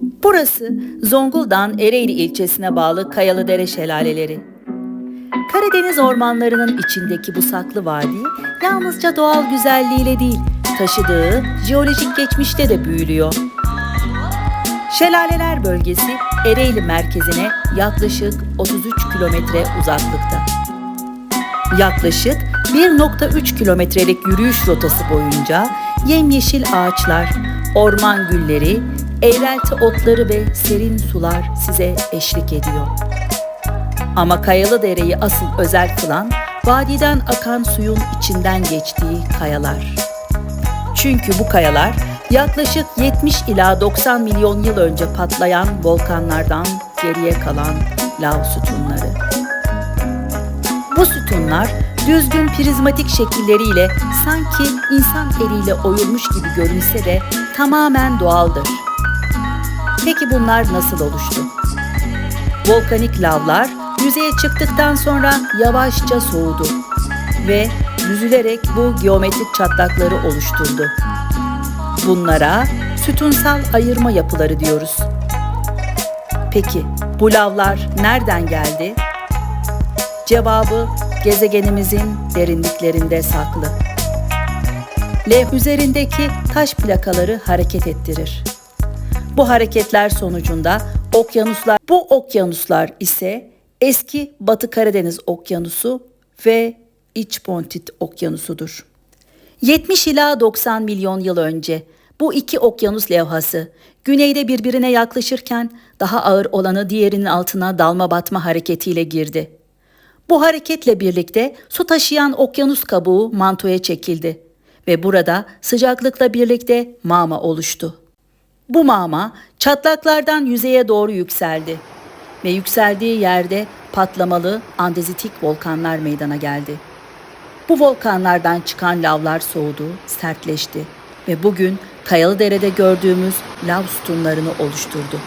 Burası Zonguldak'ın Ereğli ilçesine bağlı Kayalıdere Şelaleleri. Karadeniz ormanlarının içindeki bu saklı vadi yalnızca doğal güzelliğiyle değil, taşıdığı jeolojik geçmişte de büyülüyor. Şelaleler bölgesi Ereğli merkezine yaklaşık 33 kilometre uzaklıkta. Yaklaşık 1.3 kilometrelik yürüyüş rotası boyunca yemyeşil ağaçlar, orman gülleri, eğrelti otları ve serin sular size eşlik ediyor. Ama Kayalı Dere'yi asıl özel kılan vadiden akan suyun içinden geçtiği kayalar. Çünkü bu kayalar yaklaşık 70 ila 90 milyon yıl önce patlayan volkanlardan geriye kalan lav sütunları. Bu sütunlar düzgün prizmatik şekilleriyle sanki insan eliyle oyulmuş gibi görünse de tamamen doğaldır. Peki bunlar nasıl oluştu? Volkanik lavlar yüzeye çıktıktan sonra yavaşça soğudu ve büzülerek bu geometrik çatlakları oluşturdu. Bunlara sütunsal ayırma yapıları diyoruz. Peki bu lavlar nereden geldi? Cevabı gezegenimizin derinliklerinde saklı. Lev üzerindeki taş plakaları hareket ettirir. Bu hareketler sonucunda okyanuslar, bu okyanuslar ise eski Batı Karadeniz Okyanusu ve İç Pontit Okyanusu'dur. 70 ila 90 milyon yıl önce bu iki okyanus levhası güneyde birbirine yaklaşırken daha ağır olanı diğerinin altına dalma batma hareketiyle girdi. Bu hareketle birlikte su taşıyan okyanus kabuğu mantoya çekildi ve burada sıcaklıkla birlikte mağma oluştu. Bu mağma çatlaklardan yüzeye doğru yükseldi ve yükseldiği yerde patlamalı andezitik volkanlar meydana geldi. Bu volkanlardan çıkan lavlar soğudu, sertleşti ve bugün Kayalıdere'de gördüğümüz lav sütunlarını oluşturdu.